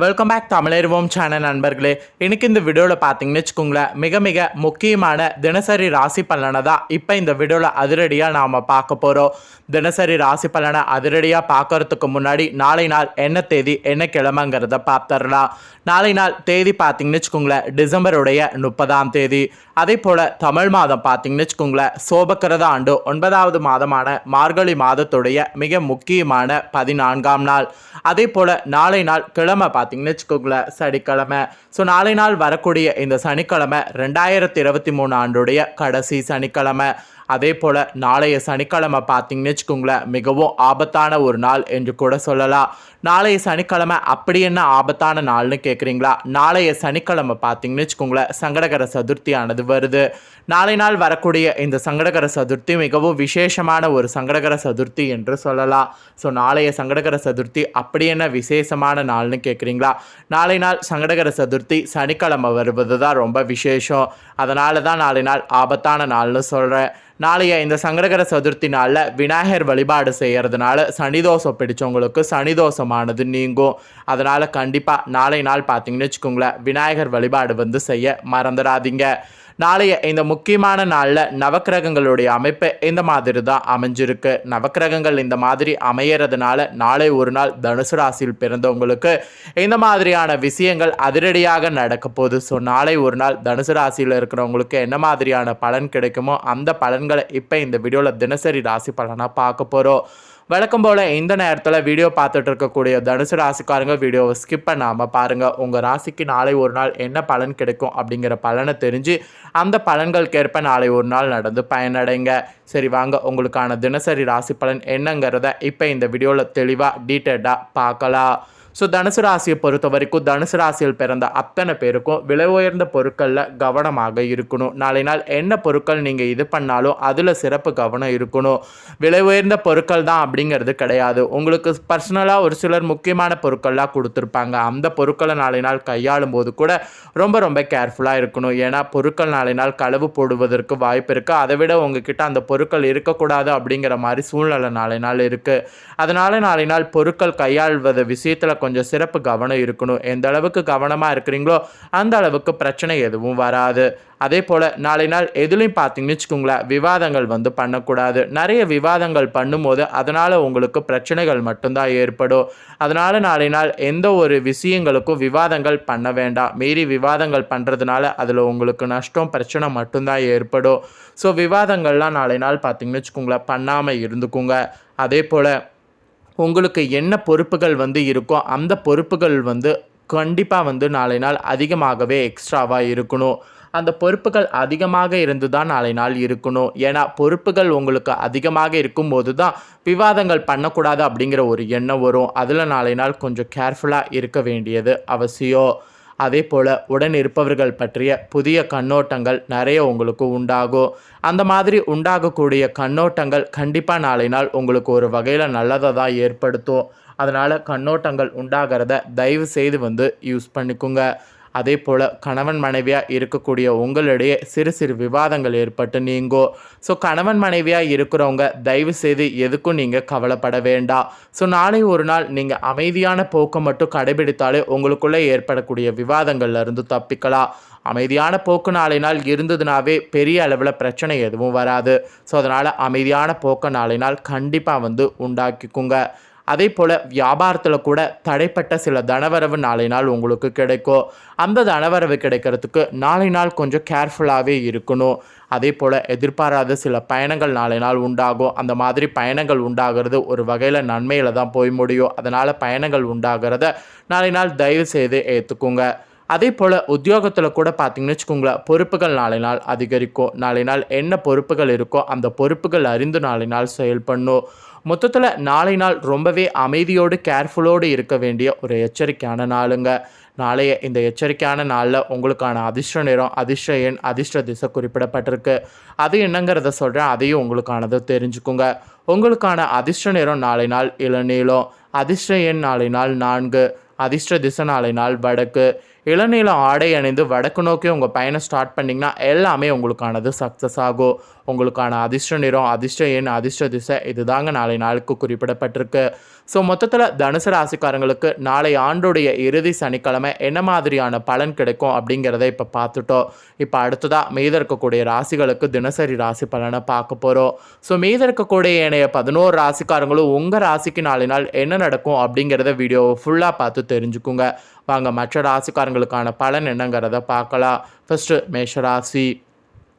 welcome back Tamilarivom channel நண்பர்களே. இன்றைக்கி இந்த வீடியோவில் பார்த்தீங்கன்னு வச்சுக்கோங்களேன் மிக மிக முக்கியமான தினசரி ராசி பலனை தான் இப்போ இந்த வீடியோவில் அதிரடியாக நாம் பார்க்க போகிறோம் தினசரி ராசி பலனை அதிரடியாக பார்க்கறதுக்கு முன்னாடி நாளை நாள் என்ன தேதி என்ன கிழமைங்கிறத பார்த்துடலாம். நாளை நாள் தேதி பார்த்தீங்கன்னு வச்சுக்கோங்களேன் டிசம்பருடைய முப்பதாம் தேதி. அதே போல் தமிழ் மாதம் பார்த்தீங்கன்னு வச்சுக்கோங்களேன் சோபக்கிரத ஆண்டு ஒன்பதாவது மாதமான மார்கழி மாதத்துடைய மிக முக்கியமான பதினான்காம் நாள். அதே போல் நாளை நாள் கிழமை பார்த்தீங்கன்னு வச்சுக்கோங்களேன் சனிக்கிழமை. ஸோ நாளை நாள் வரக்கூடிய இந்த சனிக்கிழமை ரெண்டாயிரத்தி இருபத்தி மூணு ஆண்டுடைய கடைசி சனிக்கிழமை. அதே போல் நாளைய சனிக்கிழமை பார்த்தீங்கன்னு வச்சுக்கோங்களேன் மிகவும் ஆபத்தான ஒரு நாள் என்று கூட சொல்லலாம். நாளைய சனிக்கிழமை அப்படி என்ன ஆபத்தான நாள்னு கேட்குறீங்களா நாளைய சனிக்கிழமை பார்த்தீங்கன்னு வச்சுக்கோங்களேன் சங்கடகர சதுர்த்தியானது வருது. நாளை நாள் வரக்கூடிய இந்த சங்கடகர சதுர்த்தி மிகவும் விசேஷமான ஒரு சங்கடகர சதுர்த்தி என்று சொல்லலாம். ஸோ நாளைய சங்கடகர சதுர்த்தி அப்படி என்ன விசேஷமான நாள்னு கேட்குறீங்களா நாளை நாள் சங்கடகர சதுர்த்தி சனிக்கிழமை வருவது தான் ரொம்ப விசேஷம். அதனால தான் நாளை நாள் ஆபத்தான நாள்னு சொல்கிறேன் நாளைய இந்த சங்கடகர சதுர்த்தி நாளில் விநாயகர் வழிபாடு செய்கிறதுனால சனிதோஷம் பிடிச்சவங்களுக்கு சனிதோஷமானது நீங்கும். அதனால் கண்டிப்பாக நாளை நாள் பார்த்தீங்கன்னு வச்சுக்கோங்களேன் விநாயகர் வழிபாடு வந்து செய்ய மறந்துடாதீங்க. நாளைய இந்த முக்கியமான நாளில் நவக்கிரகங்களுடைய அமைப்பு இந்த மாதிரி தான் அமைஞ்சிருக்கு. நவக்கிரகங்கள் இந்த மாதிரி அமையறதுனால நாளை ஒரு நாள் தனுசு ராசியில் பிறந்தவங்களுக்கு இந்த மாதிரியான விஷயங்கள் அதிரடியாக நடக்க போகுது. ஸோ நாளை ஒரு நாள் தனுசு ராசியில் இருக்கிறவங்களுக்கு என்ன மாதிரியான பலன் கிடைக்குமோ அந்த பலன்களை இப்போ இந்த வீடியோவில் தினசரி ராசி பலனாக பார்க்க போகிறோம் வழக்கம் போல் இந்த நேரத்தில் வீடியோ பார்த்துட்டு இருக்கக்கூடிய தனுசு ராசிக்காரங்க வீடியோவை ஸ்கிப் பண்ணாமல் பாருங்கள் உங்கள் ராசிக்கு நாளை ஒரு நாள் என்ன பலன் கிடைக்கும் அப்படிங்கிற பலனை தெரிஞ்சு அந்த பலன்களுக்கேற்ப நாளை ஒரு நாள் நடந்து பயனடைங்க. சரி வாங்க. உங்களுக்கான தினசரி ராசி பலன் என்னங்கிறத இப்போ இந்த வீடியோவில் தெளிவாக டீட்டெயில்டாக பார்க்கலாம். ஸோ தனுசு ராசியை பொறுத்த வரைக்கும் தனுசு ராசியில் பிறந்த அத்தனை பேருக்கும் விலை உயர்ந்த பொருட்களில் கவனமாக இருக்கணும். நாளை நாள் என்ன பொருட்கள் நீங்கள் இது பண்ணாலும் அதில் சிறப்பு கவனம் இருக்கணும். விலை உயர்ந்த பொருட்கள் தான் அப்படிங்கிறது கிடையாது. உங்களுக்கு பர்சனலாக ஒரு சிலர் முக்கியமான பொருட்கள்லாம் கொடுத்துருப்பாங்க. அந்த பொருட்களை நாளை நாள் கையாளும் போது கூட ரொம்ப ரொம்ப கேர்ஃபுல்லாக இருக்கணும். ஏன்னா பொருட்கள் நாளை நாள் களவு போடுவதற்கு வாய்ப்பு இருக்குது அதை விட உங்ககிட்ட அந்த பொருட்கள் இருக்கக்கூடாது அப்படிங்கிற மாதிரி சூழ்நிலை நாளை நாள் இருக்குது அதனால் நாளை நாள் பொருட்கள் கையாள்வது விஷயத்தில் கொஞ்சம் சிறப்பு கவனம் இருக்கணும். எந்த அளவுக்கு கவனமாக இருக்கிறீங்களோ அந்த அளவுக்கு பிரச்சனை எதுவும் வராது. அதே போல் நாளை நாள் எதுலையும் பார்த்தீங்கன்னு வச்சுக்கோங்களேன் விவாதங்கள் வந்து பண்ணக்கூடாது. நிறைய விவாதங்கள் பண்ணும்போது அதனால் உங்களுக்கு பிரச்சனைகள் மட்டும்தான் ஏற்படும். அதனால் நாளை நாள் எந்த ஒரு விஷயங்களுக்கும் விவாதங்கள் பண்ண வேண்டாம். மீறி விவாதங்கள் பண்ணுறதுனால அதில் உங்களுக்கு நஷ்டம் பிரச்சனை மட்டும்தான் ஏற்படும். ஸோ விவாதங்கள்லாம் நாளை நாள் பார்த்தீங்கன்னு வச்சுக்கோங்களேன் பண்ணாமல் இருந்துக்குங்க. அதே போல் உங்களுக்கு என்ன பொறுப்புகள் வந்து இருக்கோ அந்த பொறுப்புகள் வந்து கண்டிப்பாக வந்து நாளை நாள் அதிகமாகவே எக்ஸ்ட்ராவாக இருக்கணும். அந்த பொறுப்புகள் அதிகமாக இருந்து தான் நாளை நாள் இருக்கணும். ஏன்னா பொறுப்புகள் உங்களுக்கு அதிகமாக இருக்கும்போது தான் விவாதங்கள் பண்ணக்கூடாது அப்படிங்கிற ஒரு எண்ணம் வரும். அதில் நாளை நாள் கொஞ்சம் கேர்ஃபுல்லாக இருக்க வேண்டியது அவசியம். அதே போல் உடன் இருப்பவர்கள் பற்றிய புதிய கண்ணோட்டங்கள் நிறைய உங்களுக்கு உண்டாகும். அந்த மாதிரி உண்டாகக்கூடிய கண்ணோட்டங்கள் கண்டிப்பாக நாளை நாள் உங்களுக்கு ஒரு வகையில் நல்லதை தான் ஏற்படுத்தும். அதனால் கண்ணோட்டங்கள் உண்டாகிறத தயவு செய்து வந்து யூஸ் பண்ணிக்கோங்க. அதே போல் கணவன் மனைவியாக இருக்கக்கூடிய உங்களிடையே சிறு சிறு விவாதங்கள் ஏற்பட்டு நீங்கோ. ஸோ கணவன் மனைவியாக இருக்கிறவங்க தயவு செய்து எதுக்கும் நீங்கள் கவலைப்பட வேண்டாம் ஸோ நாளை ஒரு நாள் நீங்கள் அமைதியான போக்கை மட்டும் கடைபிடித்தாலே உங்களுக்குள்ளே ஏற்படக்கூடிய விவாதங்கள்ல இருந்து தப்பிக்கலாம். அமைதியான போக்கு நாளை நாள் இருந்ததுனாவே பெரிய அளவில் பிரச்சனை எதுவும் வராது. ஸோ அதனால் அமைதியான போக்கை நாளை நாள் கண்டிப்பாக வந்து உண்டாக்கிக்குங்க. அதே போல் வியாபாரத்தில் கூட தடைப்பட்ட சில தனவரவு நாளை நாள் உங்களுக்கு கிடைக்கும். அந்த தனவரவு கிடைக்கிறதுக்கு நாளை நாள் கொஞ்சம் கேர்ஃபுல்லாகவே இருக்கணும். அதே போல் எதிர்பாராத சில பயணங்கள் நாளை நாள் உண்டாகும். அந்த மாதிரி பயணங்கள் உண்டாகிறது ஒரு வகையில் நன்மையில் தான் போய் முடியும். அதனால் பயணங்கள் உண்டாகிறத நாளை நாள் தயவு செய்து ஏற்றுக்குங்க அதே போல் உத்தியோகத்தில் கூட பார்த்தீங்கன்னு வச்சுக்கோங்களேன் பொறுப்புகள் நாளை நாள் அதிகரிக்கும். நாளை நாள் என்ன பொறுப்புகள் இருக்கோ அந்த பொறுப்புகள் அறிந்து நாளை நாள் செயல்படணும். மொத்தத்தில் நாளை நாள் ரொம்பவே அமைதியோடு கேர்ஃபுல்லோடு இருக்க வேண்டிய ஒரு எச்சரிக்கையான நாளுங்க. நாளைய இந்த எச்சரிக்கையான நாளில் உங்களுக்கான அதிர்ஷ்ட நிறம் அதிர்ஷ்ட எண் அதிர்ஷ்ட திசை குறிப்பிடப்பட்டிருக்கு. அது என்னங்கிறத சொல்கிறேன் அதையும் உங்களுக்கானதை தெரிஞ்சுக்குங்க. உங்களுக்கான அதிர்ஷ்ட நிறம் நாளை நாள் இளநீளம் அதிர்ஷ்ட எண் நாளை நாள் நான்கு அதிர்ஷ்ட திசை நாளை நாள் வடக்கு. இளநீளம் ஆடை அணிந்து வடக்கு நோக்கி உங்கள் பயணம் ஸ்டார்ட் பண்ணிங்கன்னா எல்லாமே உங்களுக்கானது சக்ஸஸ் ஆகும். உங்களுக்கான அதிர்ஷ்ட நிறம் அதிர்ஷ்ட எண் அதிர்ஷ்ட திசை இதுதாங்க நாளை நாளுக்கு குறிப்பிடப்பட்டிருக்கு. ஸோ மொத்தத்தில் தனுசு ராசிக்காரங்களுக்கு நாளை ஆண்டுடைய இறுதி சனிக்கிழமை என்ன மாதிரியான பலன் கிடைக்கும் அப்படிங்கிறத இப்போ பார்த்துட்டோம். இப்போ அடுத்ததாக மீத இருக்கக்கூடிய ராசிகளுக்கு தினசரி ராசி பலனை பார்க்க போகிறோம் ஸோ மீத இருக்கக்கூடிய ஏனைய பதினோரு ராசிக்காரங்களும் உங்கள் ராசிக்கு நாளை நாள் என்ன நடக்கும் அப்படிங்கிறத வீடியோவை ஃபுல்லாக பார்த்து தெரிஞ்சுக்குங்க. வாங்க மற்ற ராசிக்காரங்களுக்கான பலன் என்னங்கிறத பார்க்கலாம். ஃபஸ்ட்டு மேஷராசி.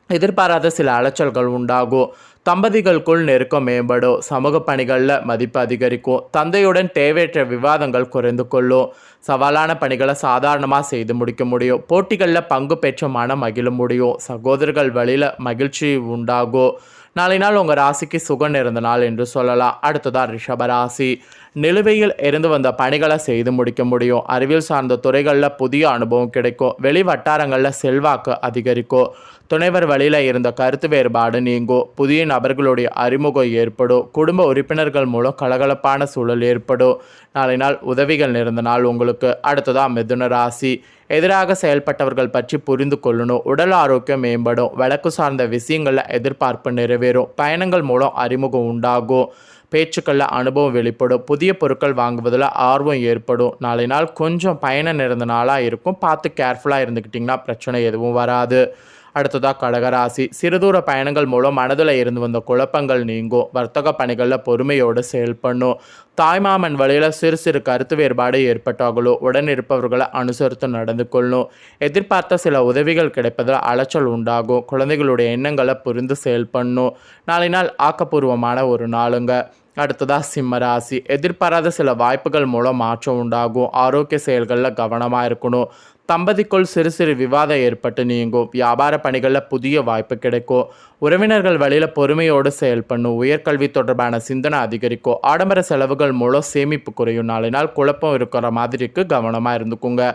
எதிர்பாராத சில அலைச்சல்கள் உண்டாகும். தம்பதிகளுக்குள் நெருக்கம் மேம்படும். சமூக பணிகளில் மதிப்பு அதிகரிக்கும். தந்தையுடன் தேவையற்ற விவாதங்கள் குறைந்து கொள்ளும். சவாலான பணிகளை சாதாரணமாக செய்து முடிக்க முடியும். போட்டிகளில் பங்கு பெற்ற மனம் மகிழ முடியும். சகோதரர்கள் வழியில் மகிழ்ச்சி உண்டாகும். நாளை நாள் உங்கள் ராசிக்கு சுகன் இருந்த நாள் என்று சொல்லலாம். அடுத்ததாக ரிஷபராசி நிலுவையில் இருந்து வந்த பணிகளை செய்து முடிக்க முடியும். அறிவியல் சார்ந்த துறைகளில் புதிய அனுபவம் கிடைக்கும். வெளி வட்டாரங்களில் செல்வாக்கு அதிகரிக்கும். துணைவர் வழியில் இருந்த கருத்து வேறுபாடு நீங்கும். புதிய நபர்களுடைய அறிமுகம் ஏற்படும். குடும்ப உறுப்பினர்கள் மூலம் கலகலப்பான சூழல் ஏற்படும். நாளை நாள் உதவிகள் நிறைந்த நாள் உங்களுக்கு. அடுத்ததாக மிதுன ராசி. எதிராக செயல்பட்டவர்கள் பற்றி புரிந்து கொள்ளணும். உடல் ஆரோக்கியம் மேம்படும். வழக்கு சார்ந்த விஷயங்களில் எதிர்பார்ப்பு நிறைவேறும். பயணங்கள் மூலம் அறிமுகம் உண்டாகும். பேச்சுக்களில் அனுபவம் வெளிப்படும். புதிய பொருட்கள் வாங்குவதில் ஆர்வம் ஏற்படும். நாளை நாள் கொஞ்சம் பயணம் நிறைந்த நாளாக இருக்கும். பார்த்து கேர்ஃபுல்லாக இருந்துக்கிட்டிங்கன்னா பிரச்சனை எதுவும் வராது. அடுத்ததாக கடகராசி. சிறுதூர பயணங்கள் மூலம் மனதில் இருந்து வந்த குழப்பங்கள் நீங்கும். வர்த்தக பணிகளில் பொறுமையோடு செயல்படணும் தாய்மாமன் வழியில் சிறு சிறு கருத்து வேறுபாடு ஏற்பட்டாங்களோ உடன் இருப்பவர்களை அனுசரித்து நடந்து கொள்ளணும் எதிர்பார்த்த சில உதவிகள் கிடைப்பதில் அலைச்சல் உண்டாகும். குழந்தைகளுடைய எண்ணங்களை புரிந்து செயல்படணும் நாளை நாள் ஆக்கப்பூர்வமான ஒரு நாளுங்க. அடுத்ததாக சிம்மராசி எதிர்பாராத சில வாய்ப்புகள் மூலம் மாற்றம் உண்டாகும் ஆரோக்கிய செயல்களில் கவனமாக இருக்கணும் தம்பதிக்குள் சிறு சிறு விவாதம் ஏற்பட்டு நீங்கும் வியாபார பணிகளில் புதிய வாய்ப்பு கிடைக்கும் உறவினர்கள் வழியில் பொறுமையோடு செயல்படணும் உயர்கல்வி தொடர்பான சிந்தனை அதிகரிக்கும் ஆடம்பர செலவுகள் மூலம் சேமிப்பு குறையும் நாளை நாள் குழப்பம் இருக்கிற மாதிரிக்கு கவனமாக இருந்துக்குங்க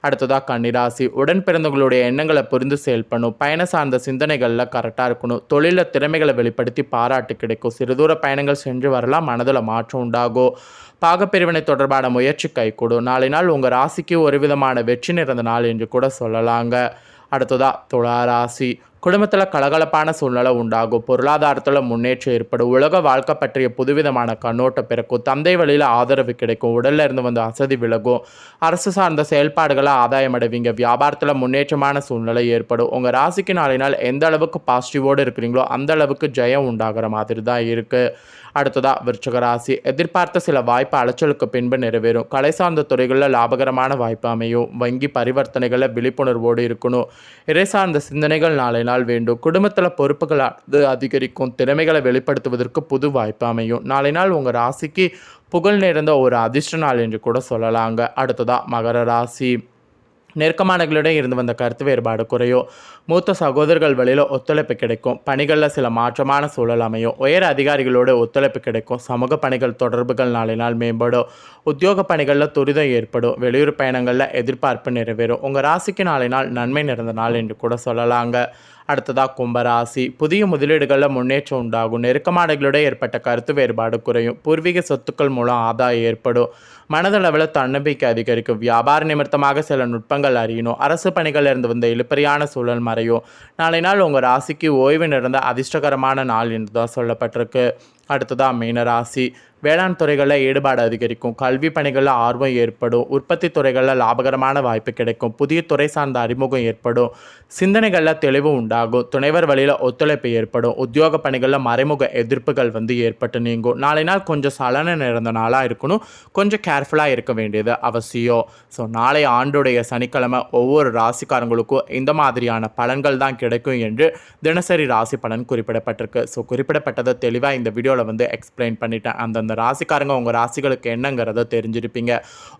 அடுத்ததாக கன்னிராசி. உடன் பிறந்தவங்களுடைய எண்ணங்களை புரிந்து செயல்படணும் பயண சார்ந்த சிந்தனைகளில் கரெக்டாக இருக்கணும். தொழிலில் திறமைகளை வெளிப்படுத்தி பாராட்டு கிடைக்கும். சிறுதூர பயணங்கள் சென்று வரலாம். மனதில் மாற்றம் உண்டாகும். பாகப்பிரிவினை தொடர்பான முயற்சி கைகூடும். நாளை நாள் உங்கள் ராசிக்கு ஒரு விதமான வெற்றி நிறந்த நாள் என்று கூட சொல்லலாங்க. அடுத்ததாக துளாராசி குடும்பத்தில் கலகலப்பான சூழ்நிலை உண்டாகும். பொருளாதாரத்தில் முன்னேற்றம் ஏற்படும். உலக வாழ்க்கை பற்றிய புதுவிதமான கண்ணோட்டம் பிறக்கும். தந்தை வழியில் ஆதரவு கிடைக்கும். உடல்ல இருந்து வந்த அசதி விலகும். அரசு சார்ந்த செயல்பாடுகளை ஆதாயம் அடைவீங்க வியாபாரத்தில் முன்னேற்றமான சூழ்நிலை ஏற்படும். உங்கள் ராசிக்கு நாளை நாள் எந்த அளவுக்கு பாசிட்டிவோடு இருக்கிறீங்களோ அந்த அளவுக்கு ஜெயம் உண்டாகிற மாதிரி தான் இருக்குது அடுத்ததாக விருச்சகராசி எதிர்பார்த்த சில வாய்ப்பு அலைச்சலுக்கு பின்பு நிறைவேறும். கலை சார்ந்த துறைகளில் லாபகரமான வாய்ப்பு அமையும். வங்கி பரிவர்த்தனைகளில் விழிப்புணர்வோடு இருக்கணும். இறை சார்ந்த சிந்தனைகள் நாளை நாள் வேண்டும். குடும்பத்தில் பொறுப்புகள் அது அதிகரிக்கும். திறமைகளை வெளிப்படுத்துவதற்கு புது வாய்ப்பு அமையும். நாளை நாள் உங்கள் ராசிக்கு புகழ் நிறைந்த ஒரு அதிர்ஷ்ட நாள் என்று கூட சொல்லலாங்க. அடுத்ததாக மகர ராசி. நெருக்கமானங்களிடம் இருந்து வந்த கருத்து வேறுபாடு குறையும். மூத்த சகோதரர்கள் வழியில் ஒத்துழைப்பு கிடைக்கும். பணிகளில் சில மாற்றமான சூழல் அமையும். உயர் அதிகாரிகளோடு ஒத்துழைப்பு கிடைக்கும். சமூக பணிகள் தொடர்புகள் நாளை நாள் மேம்படும். உத்தியோக பணிகளில் துரிதம் ஏற்படும். வெளியூர் பயணங்களில் எதிர்பார்ப்பு நிறைவேறும். உங்கள் ராசிக்கு நாளை நாள் நன்மை நிறைந்த நாள் என்று கூட சொல்லலாங்க. அடுத்ததாக கும்பராசி புதிய முதலீடுகளில் முன்னேற்றம் உண்டாகும். நெருக்கமானங்களோட ஏற்பட்ட கருத்து வேறுபாடு குறையும். பூர்வீக சொத்துக்கள் மூலம் ஆதாயம் ஏற்படும். மனதளவில் தன்னம்பிக்கை அதிகரிக்கும். வியாபார நிமித்தமாக சில நுட்பங்கள் அறியணும். அரசு பணிகள் இருந்து வந்த இழுப்பறியான சூழல் மறையும். நாளை நாள் உங்கள் ராசிக்கு ஓய்வு நிறைந்த அதிர்ஷ்டகரமான நாள் என்று தான் சொல்லப்பட்டிருக்கு. அடுத்ததாக மீனராசி. வேளாண் துறைகளில் ஈடுபாடு அதிகரிக்கும். கல்வி பணிகளில் ஆர்வம் ஏற்படும். உற்பத்தி துறைகளில் லாபகரமான வாய்ப்பு கிடைக்கும். புதிய துறை சார்ந்த அறிமுகம் ஏற்படும். சிந்தனைகளில் தெளிவு உண்டாகும். துணைவர் வழியில் ஒத்துழைப்பு ஏற்படும். உத்தியோக பணிகளில் மறைமுக எதிர்ப்புகள் வந்து ஏற்பட்டு நீங்கும். நாளை நாள் கொஞ்சம் சலன நிறந்த நாளாக இருக்கணும். கொஞ்சம் கேர்ஃபுல்லாக இருக்க வேண்டியது அவசியம். ஸோ நாளை ஆண்டுடைய சனிக்கிழமை ஒவ்வொரு ராசிக்காரங்களுக்கும் இந்த மாதிரியான பலன்கள் தான் கிடைக்கும் என்று தினசரி ராசி பலன் குறிப்பிடப்பட்டிருக்கு. ஸோ குறிப்பிடப்பட்டதை தெளிவாக இந்த வீடியோ வீடியோவில் வந்து எக்ஸ்பிளைன் பண்ணிட்டேன். அந்தந்த ராசிக்காரங்க உங்கள் ராசிகளுக்கு என்னங்கிறத தெரிஞ்சிருப்பீங்க.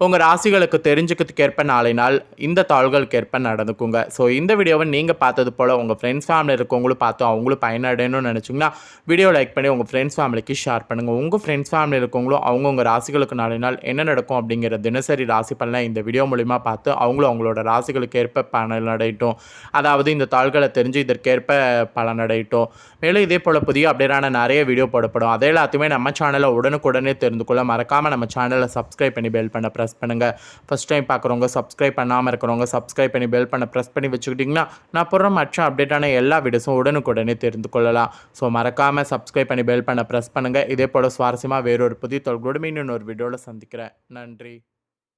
உங்கள் ராசிகளுக்கு தெரிஞ்சுக்கிறதுக்கு ஏற்ப நாளை நாள் இந்த தாள்களுக்கு ஏற்ப நடந்துக்குங்க. ஸோ இந்த வீடியோவை நீங்கள் பார்த்தது போல் உங்கள் ஃப்ரெண்ட்ஸ் ஃபேமிலி இருக்கவங்களும் பார்த்து அவங்களும் பயனடையணும்னு நினச்சிங்கன்னா வீடியோ லைக் பண்ணி உங்கள் ஃப்ரெண்ட்ஸ் ஃபேமிலிக்கு ஷேர் பண்ணுங்கள் உங்கள் ஃப்ரெண்ட்ஸ் ஃபேமிலி இருக்கவங்களும் அவங்கவுங்க ராசிகளுக்கு நாளை நாள் என்ன நடக்கும் அப்படிங்கிற தினசரி ராசி பலனை இந்த வீடியோ மூலிமா பார்த்து அவங்களும் அவங்களோட ராசிகளுக்கு ஏற்ப பலனடையட்டும் அதாவது இந்த தாள்களை தெரிஞ்சு இதற்கேற்ப பலனடையட்டும் மேலும் இதே போல் புதிய அப்டேட்டான நிறைய வீடியோ போடப்படும் அதே எல்லாத்தையுமே நம்ம சேனலை உடனுக்குடனே தெரிந்து கொள்ள மறக்காமல் நம்ம சேனலை சப்ஸ்கிரைப் பண்ணி பெல் பண்ண ப்ரெஸ் பண்ணுங்கள் ஃபஸ்ட் டைம் பார்க்குறவங்க சப்ஸ்கிரைப் பண்ணாமல் இருக்கிறவங்க சப்ஸ்கிரைப் பண்ணி பெல் பண்ண ப்ரெஸ் பண்ணி வச்சுக்கிட்டிங்கன்னா நான் போடுற மற்ற அப்டேட்டான எல்லா வீடியோஸும் உடனுக்குடனே தெரிந்து கொள்ளலாம். ஸோ மறக்காமல் சப்ஸ்கிரைப் பண்ணி பெல் பண்ண ப்ரெஸ் பண்ணுங்கள் இதே போல் சுவாரஸ்யமாக வேறொரு புதிய தொழில் மீண்டும் இன்னொரு வீடியோவில் சந்திக்கிறேன். நன்றி.